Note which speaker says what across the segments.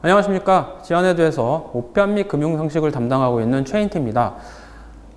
Speaker 1: 안녕하십니까. 지안에드에서 우편 및 금융 상식을 담당하고 있는 최인태입니다.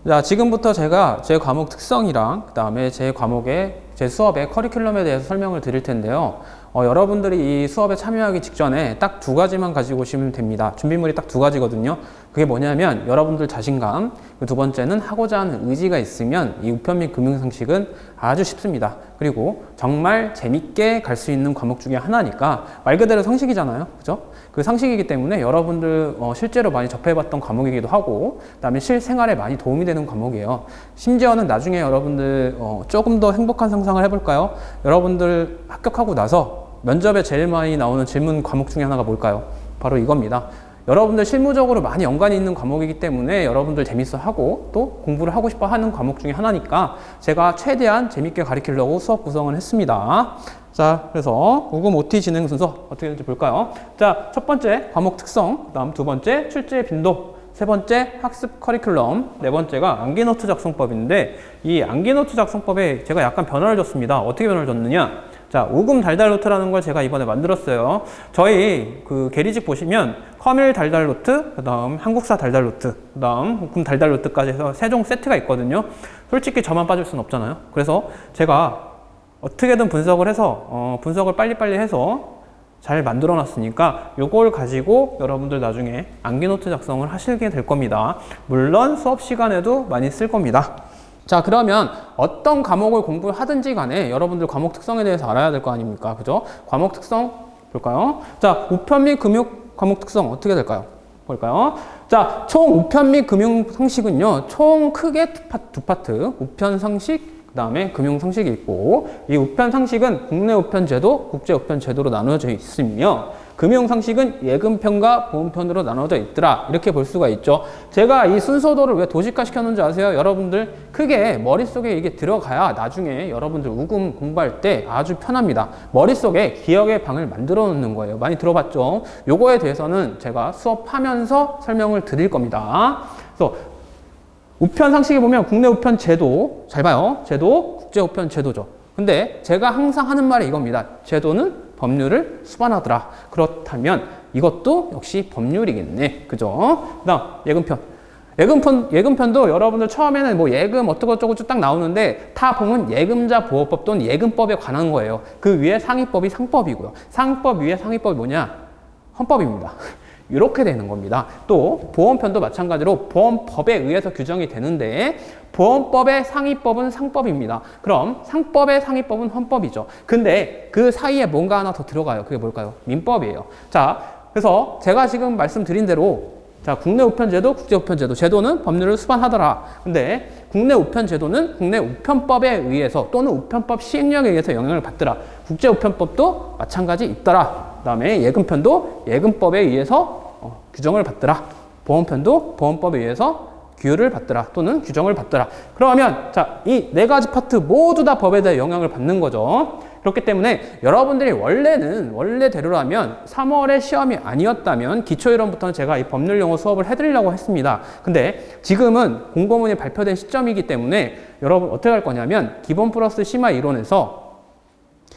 Speaker 1: 자, 지금부터 제가 제 과목 특성이랑 그다음에 제 과목의 제 수업의 커리큘럼에 대해서 설명을 드릴 텐데요. 어, 여러분들이 이 수업에 참여하기 직전에 딱 두 가지만 가지고 오시면 됩니다. 준비물이 딱 두 가지거든요. 그게 뭐냐면 여러분들 자신감, 그두 번째는 하고자 하는 의지가 있으면 이 우편 및 금융 상식은 아주 쉽습니다. 그리고 정말 재밌게 갈 수 있는 과목 중에 하나니까 말 그대로 상식이잖아요. 그죠? 그 상식이기 때문에 여러분들 어, 실제로 많이 접해봤던 과목이기도 하고 그다음에 실생활에 많이 도움이 되는 과목이에요. 심지어는 나중에 여러분들 어, 조금 더 행복한 상상을 해볼까요? 여러분들 합격하고 나서 면접에 제일 많이 나오는 질문 과목 중에 하나가 뭘까요? 바로 이겁니다. 여러분들 실무적으로 많이 연관이 있는 과목이기 때문에 여러분들 재밌어 하고 또 공부를 하고 싶어 하는 과목 중에 하나니까 제가 최대한 재밌게 가르치려고 수업 구성을 했습니다. 자, 그래서 우금 OT 진행 순서 어떻게 될지 볼까요? 자, 첫 번째 과목 특성, 그다음 두 번째 출제 빈도, 세 번째 학습 커리큘럼, 네 번째가 암기노트 작성법인데 이 암기노트 작성법에 제가 약간 변화를 줬습니다. 어떻게 변화를 줬느냐? 자, 우금 달달 노트라는 걸 제가 이번에 만들었어요. 저희 그 게리직 보시면 커밀 달달 노트, 그 다음 한국사 달달 노트, 그 다음 우금 달달 노트까지 해서 세 종 세트가 있거든요. 솔직히 저만 빠질 수는 없잖아요. 그래서 제가 어떻게든 분석을 해서 어, 분석을 빨리빨리 해서 잘 만들어 놨으니까 요걸 가지고 여러분들 나중에 암기노트 작성을 하시게 될 겁니다. 물론 수업 시간에도 많이 쓸 겁니다. 자, 그러면 어떤 과목을 공부를 하든지 간에 여러분들 과목 특성에 대해서 알아야 될 거 아닙니까? 그죠? 과목 특성 볼까요? 자, 우편 및 금융 과목 특성 어떻게 될까요? 볼까요? 자, 총 우편 및 금융 상식은요, 총 크게 두, 파, 두 파트, 우편 상식, 그 다음에 금융 상식이 있고, 이 우편 상식은 국내 우편 제도, 국제 우편 제도로 나누어져 있으며, 금융 상식은 예금편과 보험편으로 나눠져 있더라. 이렇게 볼 수가 있죠. 제가 이 순서도를 왜 도식화 시켰는지 아세요? 여러분들 크게 머릿속에 이게 들어가야 나중에 여러분들 우금 공부할 때 아주 편합니다. 머릿속에 기억의 방을 만들어 놓는 거예요. 많이 들어봤죠? 요거에 대해서는 제가 수업하면서 설명을 드릴 겁니다. 그래서 우편 상식에 보면 국내 우편 제도 잘 봐요. 제도 국제 우편 제도죠. 근데 제가 항상 하는 말이 이겁니다. 제도는 법률을 수반하더라. 그렇다면 이것도 역시 법률이겠네. 그죠? 그다음 예금편. 예금편 예금편도 여러분들 처음에는 뭐 예금 어쩌고 저쩌고 딱 나오는데 다 보면 예금자 보호법 또는 예금법에 관한 거예요. 그 위에 상위법이 상법이고요. 상법 위에 상위법이 뭐냐? 헌법입니다. 이렇게 되는 겁니다. 또 보험편도 마찬가지로 보험법에 의해서 규정이 되는데 보험법의 상위법은 상법입니다. 그럼 상법의 상위법은 헌법이죠. 근데 그 사이에 뭔가 하나 더 들어가요. 그게 뭘까요? 민법이에요. 자, 그래서 제가 지금 말씀드린 대로 자, 국내 우편제도, 국제 우편제도. 제도는 법률을 수반하더라. 근데 국내 우편제도는 국내 우편법에 의해서 또는 우편법 시행령에 의해서 영향을 받더라. 국제 우편법도 마찬가지 있더라. 그 다음에 예금편도 예금법에 의해서 어, 규정을 받더라. 보험편도 보험법에 의해서 규율을 받더라. 또는 규정을 받더라. 그러면 자, 이 네 가지 파트 모두 다 법에 대해 영향을 받는 거죠. 그렇기 때문에 여러분들이 원래는 원래대로라면 3월에 시험이 아니었다면 기초이론부터는 제가 이 법률 용어 수업을 해드리려고 했습니다. 근데 지금은 공고문이 발표된 시점이기 때문에 여러분 어떻게 할 거냐면 기본 플러스 심화 이론에서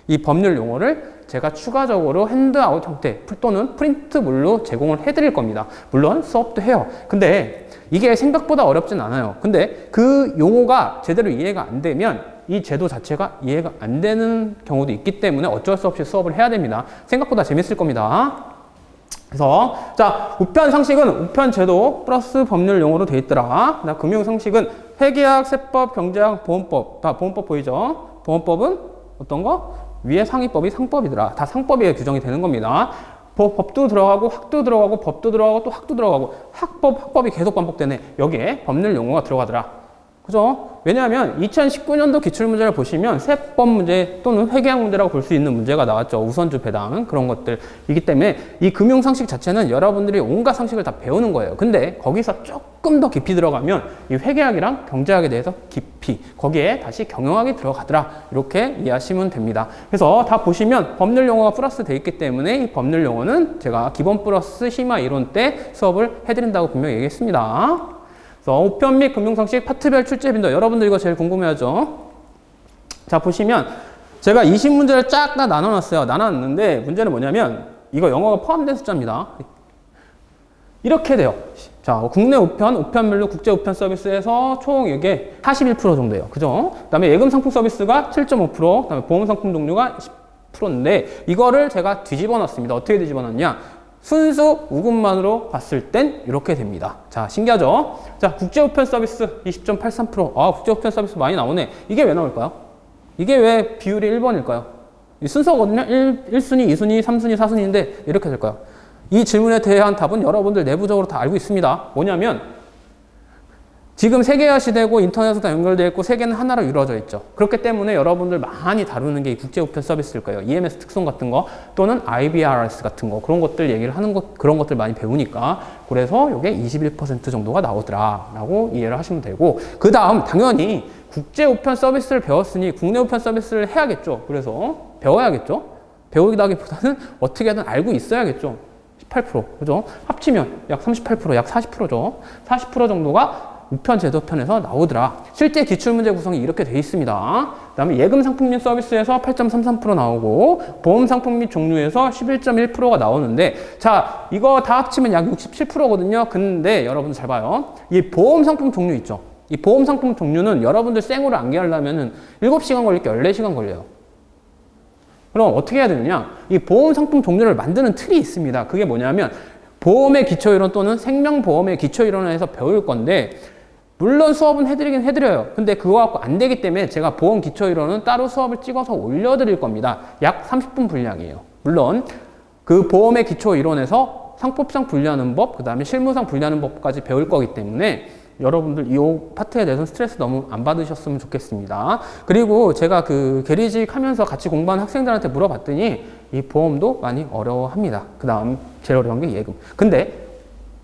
Speaker 1: 이 법률 용어를 제가 추가적으로 핸드아웃 형태 또는 프린트물로 제공을 해드릴 겁니다. 물론 수업도 해요. 근데 이게 생각보다 어렵진 않아요. 근데 그 용어가 제대로 이해가 안 되면 이 제도 자체가 이해가 안 되는 경우도 있기 때문에 어쩔 수 없이 수업을 해야 됩니다. 생각보다 재밌을 겁니다. 그래서 자 우편 상식은 우편 제도 플러스 법률 용어로 돼 있더라. 나 금융 상식은 회계학, 세법, 경제학, 보험법 다 보험법 보이죠? 보험법은 어떤 거? 위에 상위법이 상법이더라. 다 상법에 규정이 되는 겁니다. 법, 법도 들어가고 학도 들어가고 법도 들어가고 또 학도 들어가고 학법 학법이 계속 반복되네. 여기에 법률 용어가 들어가더라. 그죠? 왜냐하면 2019년도 기출문제를 보시면 세법 문제 또는 회계학 문제라고 볼 수 있는 문제가 나왔죠. 우선주 배당 그런 것들이기 때문에 이 금융 상식 자체는 여러분들이 온갖 상식을 다 배우는 거예요. 근데 거기서 조금 더 깊이 들어가면 이 회계학이랑 경제학에 대해서 깊이 거기에 다시 경영학이 들어가더라. 이렇게 이해하시면 됩니다. 그래서 다 보시면 법률 용어가 플러스 돼 있기 때문에 이 법률 용어는 제가 기본 플러스 심화 이론 때 수업을 해드린다고 분명히 얘기했습니다. 그래서 우편 및 금융상식 파트별 출제 빈도 여러분들 이거 제일 궁금해하죠? 자 보시면 제가 20문제를 쫙 다 나눠놨어요. 나눠놨는데 문제는 뭐냐면 이거 영어가 포함된 숫자입니다. 이렇게 돼요. 자, 국내 우편, 우편물류 국제 우편 서비스에서 총 이게 41% 정도예요. 그죠? 그 다음에 예금 상품 서비스가 7.5%, 그 다음에 보험 상품 종류가 10%인데 이거를 제가 뒤집어 놨습니다. 어떻게 뒤집어 놨냐? 순수 우금만으로 봤을 땐 이렇게 됩니다. 자, 신기하죠? 자, 국제 우편 서비스 20.83%. 아, 국제 우편 서비스 많이 나오네. 이게 왜 나올까요? 이게 왜 비율이 1번일까요? 이 순서거든요. 1, 1순위, 2순위, 3순위, 4순위인데 이렇게 될까요? 이 질문에 대한 답은 여러분들 내부적으로 다 알고 있습니다. 뭐냐면 지금 세계화 시대고 인터넷으로 다 연결되어 있고 세계는 하나로 이루어져 있죠. 그렇기 때문에 여러분들 많이 다루는 게이 국제 우편 서비스일 거예요. EMS 특성 같은 거 또는 IBRS 같은 거 그런 것들 얘기를 하는 것 그런 것들 많이 배우니까 그래서 이게 21% 정도가 나오더라라고 이해를 하시면 되고 그 다음 당연히 국제 우편 서비스를 배웠으니 국내 우편 서비스를 해야겠죠. 그래서 배워야겠죠. 배우기보다는 어떻게든 알고 있어야겠죠. 18% 그죠? 합치면 약 38%, 약 40%죠. 40% 정도가 우편 제도편에서 나오더라. 실제 기출문제 구성이 이렇게 돼 있습니다. 그 다음에 예금 상품 및 서비스에서 8.33% 나오고 보험 상품 및 종류에서 11.1%가 나오는데 자 이거 다 합치면 약 67%거든요. 근데 여러분들 잘 봐요. 이 보험 상품 종류 있죠. 이 보험 상품 종류는 여러분들 생으로 암기하려면은 7시간 걸릴 게 14시간 걸려요. 그럼 어떻게 해야 되느냐? 이 보험 상품 종류를 만드는 틀이 있습니다. 그게 뭐냐면 보험의 기초 이론 또는 생명보험의 기초 이론에서 배울 건데 물론 수업은 해드리긴 해드려요. 근데 그거 갖고 안 되기 때문에 제가 보험 기초 이론은 따로 수업을 찍어서 올려드릴 겁니다. 약 30분 분량이에요. 물론 그 보험의 기초 이론에서 상법상 분류하는 법, 그 다음에 실무상 분류하는 법까지 배울 거기 때문에 여러분들 이 파트에 대해서 스트레스 너무 안 받으셨으면 좋겠습니다. 그리고 제가 그 게리직 하면서 같이 공부하는 학생들한테 물어봤더니 이 보험도 많이 어려워합니다. 그 다음 제일 어려운 게 예금. 근데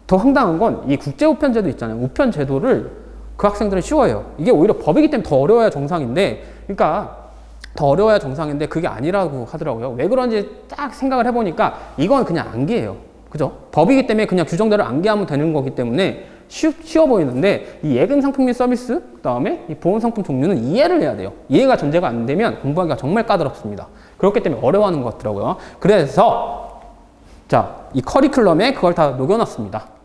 Speaker 1: 더 황당한 건 이 국제 우편 제도 있잖아요. 우편 제도를 그 학생들은 쉬워해요. 이게 오히려 법이기 때문에 더 어려워야 정상인데, 그러니까 더 어려워야 정상인데 그게 아니라고 하더라고요. 왜 그런지 딱 생각을 해보니까 이건 그냥 암기예요. 그죠? 법이기 때문에 그냥 규정대로 암기하면 되는 거기 때문에 쉬, 쉬워 보이는데 이 예금 상품 및 서비스 그다음에 이 보험 상품 종류는 이해를 해야 돼요. 이해가 전제가 안 되면 공부하기가 정말 까다롭습니다. 그렇기 때문에 어려워하는 것 같더라고요. 그래서 자, 이 커리큘럼에 그걸 다 녹여놨습니다.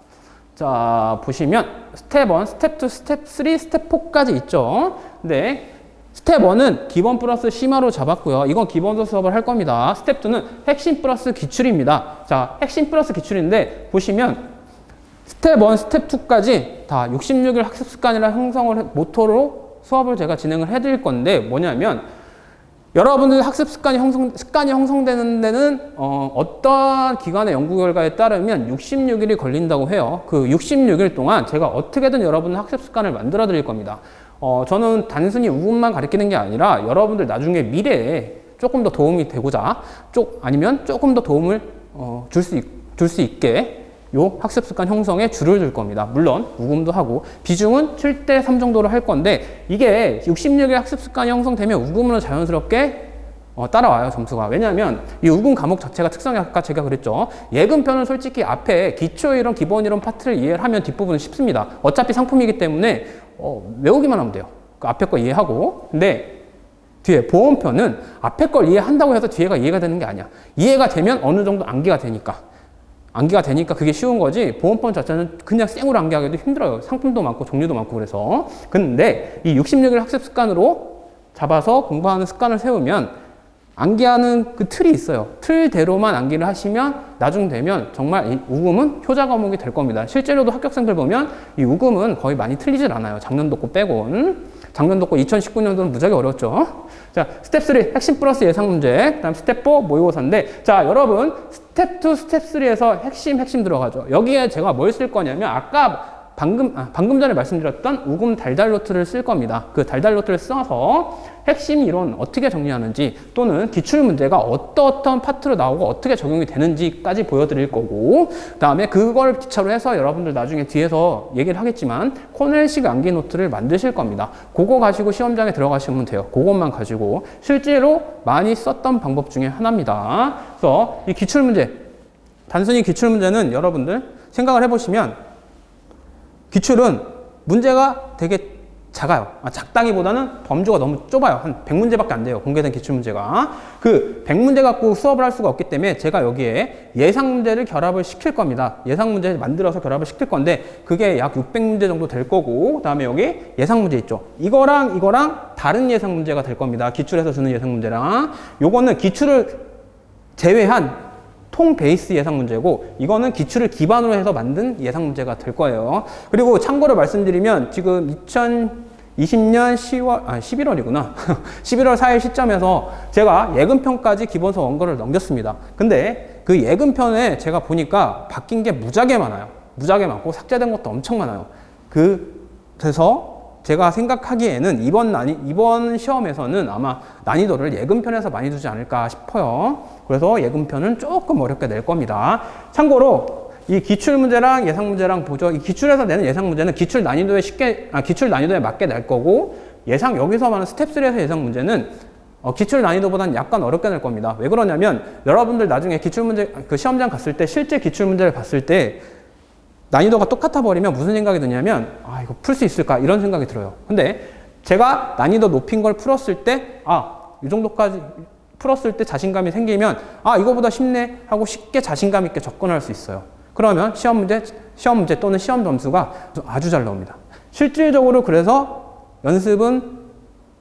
Speaker 1: 자, 보시면 스텝 1, 스텝 2, 스텝 3, 스텝 4까지 있죠. 근데 스텝 1은 기본 플러스 심화로 잡았고요. 이건 기본도 수업을 할 겁니다. 스텝 2는 핵심 플러스 기출입니다. 자, 핵심 플러스 기출인데 보시면 스텝 1, 스텝 2까지 다 66일 학습 습관이라 형성을 해- 모토로 수업을 제가 진행을 해드릴 건데 뭐냐면 여러분들 학습 습관이 형성 습관이 형성되는 데는 어, 어떠한 기관의 연구 결과에 따르면 66일이 걸린다고 해요. 그 66일 동안 제가 어떻게든 여러분의 학습 습관을 만들어 드릴 겁니다. 어, 저는 단순히 우분만 가르치는 게 아니라 여러분들 나중에 미래에 조금 더 도움이 되고자 쪽 아니면 조금 더 도움을 어, 줄수 줄수 있게 요 학습 습관 형성에 줄을 줄 겁니다. 물론 우금도 하고 비중은 7대 3 정도로 할 건데 이게 66의 학습 습관이 형성되면 우금으로 자연스럽게 어, 따라와요 점수가. 왜냐하면 이 우금 과목 자체가 특성이 아까 제가 그랬죠. 예금편은 솔직히 앞에 기초 이론 기본 이론 파트를 이해를 하면 뒷부분은 쉽습니다. 어차피 상품이기 때문에 어, 외우기만 하면 돼요. 그 앞에 거 이해하고. 근데 뒤에 보험편은 앞에 걸 이해한다고 해서 뒤에가 이해가 되는 게 아니야. 이해가 되면 어느 정도 암기가 되니까 암기가 되니까 그게 쉬운 거지 보험편 자체는 그냥 생으로 암기하기도 힘들어요. 상품도 많고 종류도 많고 그래서. 근데 이 66일 학습 습관으로 잡아서 공부하는 습관을 세우면 암기하는 그 틀이 있어요. 틀대로만 암기를 하시면 나중 되면 정말 이 우금은 효자 과목이 될 겁니다. 실제로도 합격생들 보면 이 우금은 거의 많이 틀리질 않아요. 작년도 거 빼곤. 작년도 거 2019년도는 무지하게 어려웠죠. 자, 스텝 3 핵심 플러스 예상 문제. 그다음 스텝 4 모의고사인데 자, 여러분 스텝 2, 스텝 3에서 핵심 핵심 들어가죠. 여기에 제가 뭘 쓸 거냐면 아까 방금 아, 방금 전에 말씀드렸던 우금 달달 노트를 쓸 겁니다. 그 달달 노트를 써서 핵심 이론 어떻게 정리하는지 또는 기출 문제가 어떠어떤 파트로 나오고 어떻게 적용이 되는지까지 보여드릴 거고 그 다음에 그걸 기차로 해서 여러분들 나중에 뒤에서 얘기를 하겠지만 코넬식 암기 노트를 만드실 겁니다. 그거 가지고 시험장에 들어가시면 돼요. 그것만 가지고 실제로 많이 썼던 방법 중에 하나입니다. 그래서 이 기출 문제 단순히 기출 문제는 여러분들 생각을 해보시면 기출은 문제가 되게 작아요. 아, 작다기보다는 범주가 너무 좁아요. 한 100문제밖에 안 돼요. 공개된 기출문제가. 그 100문제 갖고 수업을 할 수가 없기 때문에 제가 여기에 예상 문제를 결합을 시킬 겁니다. 예상 문제 만들어서 결합을 시킬 건데 그게 약 600문제 정도 될 거고 그다음에 여기 예상 문제 있죠. 이거랑 이거랑 다른 예상 문제가 될 겁니다. 기출에서 주는 예상 문제랑 요거는 기출을 제외한 통 베이스 예상 문제고 이거는 기출을 기반으로 해서 만든 예상 문제가 될 거예요. 그리고 참고로 말씀드리면 지금 2020년 10월 아 11월이구나. 11월 4일 시점에서 제가 예금편까지 기본서 원고를 넘겼습니다. 근데 그 예금편에 제가 보니까 바뀐 게 무지하게 많아요. 무지하게 많고 삭제된 것도 엄청 많아요. 그 그래서 제가 생각하기에는 이번 난이, 이번 시험에서는 아마 난이도를 예금편에서 많이 두지 않을까 싶어요. 그래서 예금편은 조금 어렵게 낼 겁니다. 참고로 이 기출 문제랑 예상 문제랑 보죠. 이 기출에서 내는 예상 문제는 기출 난이도에 쉽게 아, 기출 난이도에 맞게 낼 거고 예상 여기서 말하는 스텝 3에서 예상 문제는 어, 기출 난이도보다는 약간 어렵게 낼 겁니다. 왜 그러냐면 여러분들 나중에 기출 문제 그 시험장 갔을 때 실제 기출 문제를 봤을 때 난이도가 똑같아 버리면 무슨 생각이 드냐면 아 이거 풀 수 있을까 이런 생각이 들어요. 근데 제가 난이도 높인 걸 풀었을 때 아 이 정도까지 풀었을 때 자신감이 생기면 아 이거보다 쉽네 하고 쉽게 자신감 있게 접근할 수 있어요. 그러면 시험 문제 시험 문제 또는 시험 점수가 아주 잘 나옵니다. 실질적으로 그래서 연습은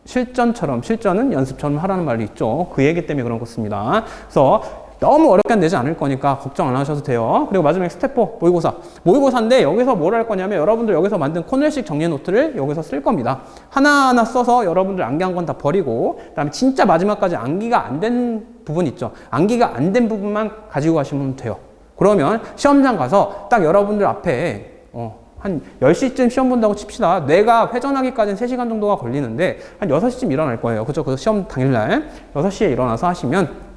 Speaker 1: 실전처럼 실전은 연습처럼 하라는 말이 있죠. 그 얘기 때문에 그런 것습니다. 그래서 너무 어렵게 내지 않을 거니까 걱정 안 하셔도 돼요. 그리고 마지막에 스텝 4 모의고사. 모의고사인데 여기서 뭘 할 거냐면 여러분들 여기서 만든 코넬식 정리 노트를 여기서 쓸 겁니다. 하나하나 써서 여러분들 암기한 건 다 버리고 그다음에 진짜 마지막까지 암기가 안 된 부분 있죠. 암기가 안 된 부분만 가지고 가시면 돼요. 그러면 시험장 가서 딱 여러분들 앞에 어, 한 10시쯤 시험 본다고 칩시다. 뇌가 회전하기까지는 3시간 정도가 걸리는데 한 6시쯤 일어날 거예요. 그죠? 그 시험 당일날 6시에 일어나서 하시면 음,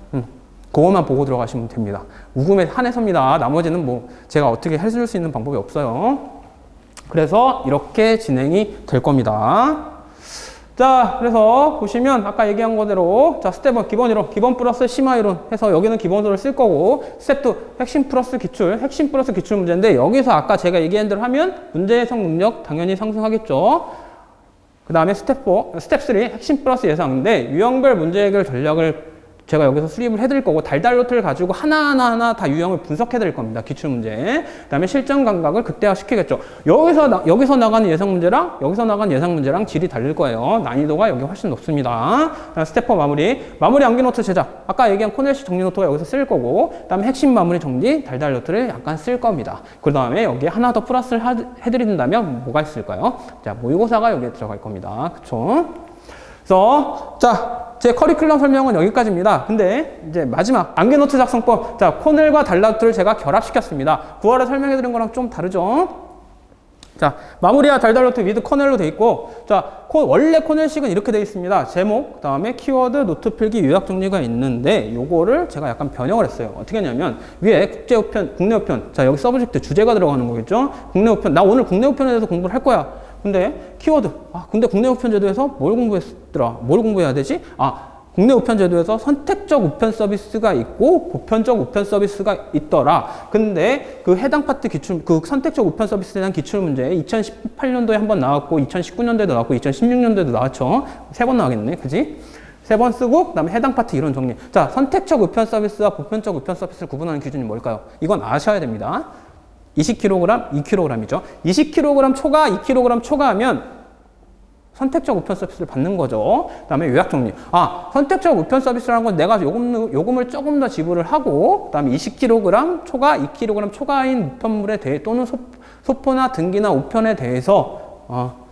Speaker 1: 그것만 보고 들어가시면 됩니다. 우금에 한해서입니다. 나머지는 뭐 제가 어떻게 해줄 수 있는 방법이 없어요. 그래서 이렇게 진행이 될 겁니다. 자, 그래서 보시면 아까 얘기한 거대로 자, 스텝 1 기본 이론, 기본 플러스 심화 이론 해서 여기는 기본서를 쓸 거고 스텝 2 핵심 플러스 기출, 핵심 플러스 기출 문제인데 여기서 아까 제가 얘기한 대로 하면 문제 해석 능력 당연히 상승하겠죠. 그 다음에 스텝 4, 스텝 3 핵심 플러스 예상인데 유형별 문제 해결 전략을 제가 여기서 수립을 해드릴 거고 달달 노트를 가지고 하나하나 하나 다 유형을 분석해드릴 겁니다. 기출문제. 그 다음에 실전 감각을 극대화시키겠죠. 여기서, 나, 여기서 나가는 예상 문제랑 여기서 나가는 예상 문제랑 질이 다를 거예요. 난이도가 여기 훨씬 높습니다. 4 마무리. 마무리 암기 노트 제작. 아까 얘기한 코넬식 정리 노트가 여기서 쓸 거고 그 다음에 핵심 마무리 정리 달달 노트를 약간 쓸 겁니다. 그 다음에 여기에 하나 더 플러스를 하, 해드린다면 뭐가 있을까요? 자, 모의고사가 여기에 들어갈 겁니다. 그쵸? 그래서 자, 제 커리큘럼 설명은 여기까지입니다. 근데 이제 마지막 암기노트 작성법. 자, 코넬과 달라트를 제가 결합시켰습니다. 9월에 설명해드린 거랑 좀 다르죠? 자, 마무리와 달달노트 위드 코넬로 돼 있고, 자, 코, 원래 코넬식은 이렇게 돼 있습니다. 제목, 그 다음에 키워드, 노트 필기, 요약 정리가 있는데, 요거를 제가 약간 변형을 했어요. 어떻게 했냐면, 위에 국제 우편, 국내 우편, 자, 여기 서브젝트 주제가 들어가는 거겠죠? 국내 우편, 나 오늘 국내 우편에 대해서 공부를 할 거야. 근데 키워드, 아, 근데 국내 우편 제도에서 뭘 공부했더라? 뭘 공부해야 되지? 아, 국내 우편 제도에서 선택적 우편 서비스가 있고 보편적 우편 서비스가 있더라. 근데 그 해당 파트 기출, 그 선택적 우편 서비스에 대한 기출 문제 2018년도에 한 번 나왔고 2019년도에도 나왔고 2016년도에도 나왔죠. 세 번 나왔겠네. 그지? 세 번 쓰고 그다음에 해당 파트 이론 정리. 자, 선택적 우편 서비스와 보편적 우편 서비스를 구분하는 기준이 뭘까요? 이건 아셔야 됩니다. 20kg, 2kg이죠. 20kg 초과, 2kg 초과하면 선택적 우편 서비스를 받는 거죠. 그 다음에 요약 정리. 아, 선택적 우편 서비스라는 건 내가 요금, 요금을 조금 더 지불을 하고, 그 다음에 20kg 초과, 2kg 초과인 우편물에 대해 또는 소, 소포나 등기나 우편에 대해서 어,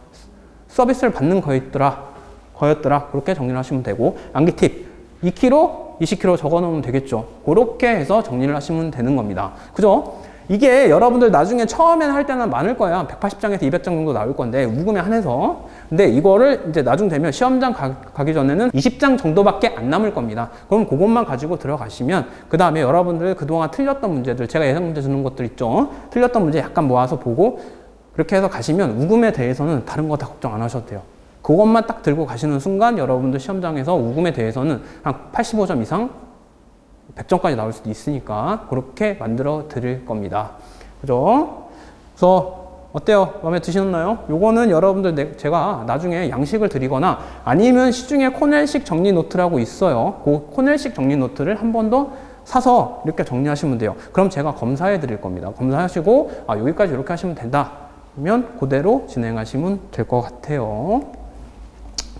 Speaker 1: 서비스를 받는 거였더라. 거였더라. 그렇게 정리를 하시면 되고, 암기 팁. 2kg, 20kg 적어 놓으면 되겠죠. 그렇게 해서 정리를 하시면 되는 겁니다. 그죠? 이게 여러분들 나중에 처음에는 할 때는 많을 거야. 180장에서 200장 정도 나올 건데, 우금에 한해서. 근데 이거를 이제 나중 되면 시험장 가, 기 전에는 20장 정도밖에 안 남을 겁니다. 그럼 그것만 가지고 들어가시면, 그 다음에 여러분들 그동안 틀렸던 문제들, 제가 예상 문제 주는 것들 있죠. 틀렸던 문제 약간 모아서 보고, 그렇게 해서 가시면 우금에 대해서는 다른 거 다 걱정 안 하셔도 돼요. 그것만 딱 들고 가시는 순간 여러분들 시험장에서 우금에 대해서는 한 85점 이상 100점까지 나올 수도 있으니까 그렇게 만들어 드릴 겁니다. 그죠? 그래서 어때요? 마음에 드시나요? 요거는 여러분들 내- 제가 나중에 양식을 드리거나 아니면 시중에 코넬식 정리 노트라고 있어요. 그 코넬식 정리 노트를 한 번 더 사서 이렇게 정리하시면 돼요. 그럼 제가 검사해 드릴 겁니다. 검사하시고 아 여기까지 이렇게 하시면 된다. 그러면 그대로 진행하시면 될 것 같아요.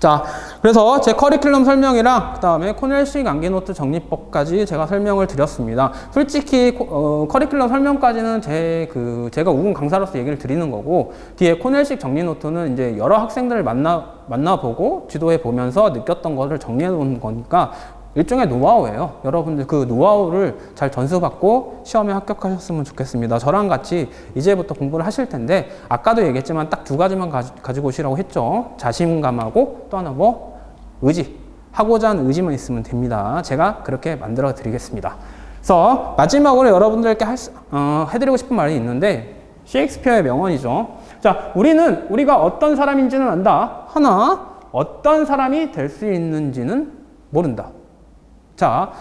Speaker 1: 자, 그래서 제 커리큘럼 설명이랑 그 다음에 코넬식 암기노트 정리법까지 제가 설명을 드렸습니다. 솔직히 코- 어, 커리큘럼 설명까지는 제 그 제가 우군 강사로서 얘기를 드리는 거고 뒤에 코넬식 정리노트는 이제 여러 학생들을 만나 만나보고 지도해 보면서 느꼈던 것을 정리해 놓은 거니까 일종의 노하우예요. 여러분들 그 노하우를 잘 전수받고 시험에 합격하셨으면 좋겠습니다. 저랑 같이 이제부터 공부를 하실 텐데 아까도 얘기했지만 딱 두 가지만 가, 지고 오시라고 했죠. 자신감하고 또 하나 뭐 의지. 하고자 하는 의지만 있으면 됩니다. 제가 그렇게 만들어 드리겠습니다. 그래서 마지막으로 여러분들께 할 수- 어, 해드리고 싶은 말이 있는데 셰익스피어의 명언이죠. 자, 우리는 우리가 어떤 사람인지는 안다. 하나 어떤 사람이 될 수 있는지는 모른다. 자,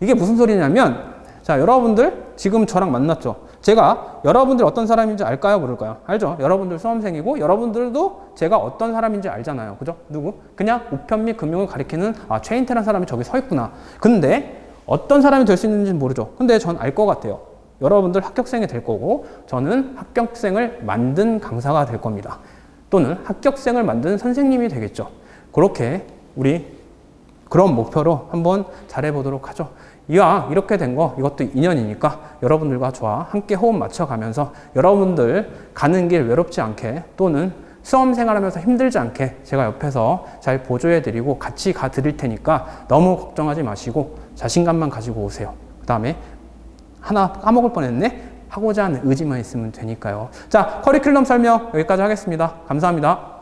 Speaker 1: 이게 무슨 소리냐면, 자, 여러분들 지금 저랑 만났죠? 제가 여러분들 어떤 사람인지 알까요? 모를까요? 알죠? 여러분들 수험생이고, 여러분들도 제가 어떤 사람인지 알잖아요. 그죠? 누구? 그냥 우편 및 금융을 가리키는, 아, 최인태라는 사람이 저기 서 있구나. 근데 어떤 사람이 될 수 있는지는 모르죠. 근데 전 알 것 같아요. 여러분들 합격생이 될 거고, 저는 합격생을 만든 강사가 될 겁니다. 또는 합격생을 만든 선생님이 되겠죠. 그렇게 우리 그런 목표로 한번 잘해보도록 하죠. 이왕 이렇게 된 거 이것도 인연이니까 여러분들과 저와 함께 호흡 맞춰가면서 여러분들 가는 길 외롭지 않게 또는 수험 생활하면서 힘들지 않게 제가 옆에서 잘 보조해드리고 같이 가 드릴 테니까 너무 걱정하지 마시고 자신감만 가지고 오세요. 그 다음에 하나 까먹을 뻔했네? 하고자 하는 의지만 있으면 되니까요. 자, 커리큘럼 설명 여기까지 하겠습니다. 감사합니다.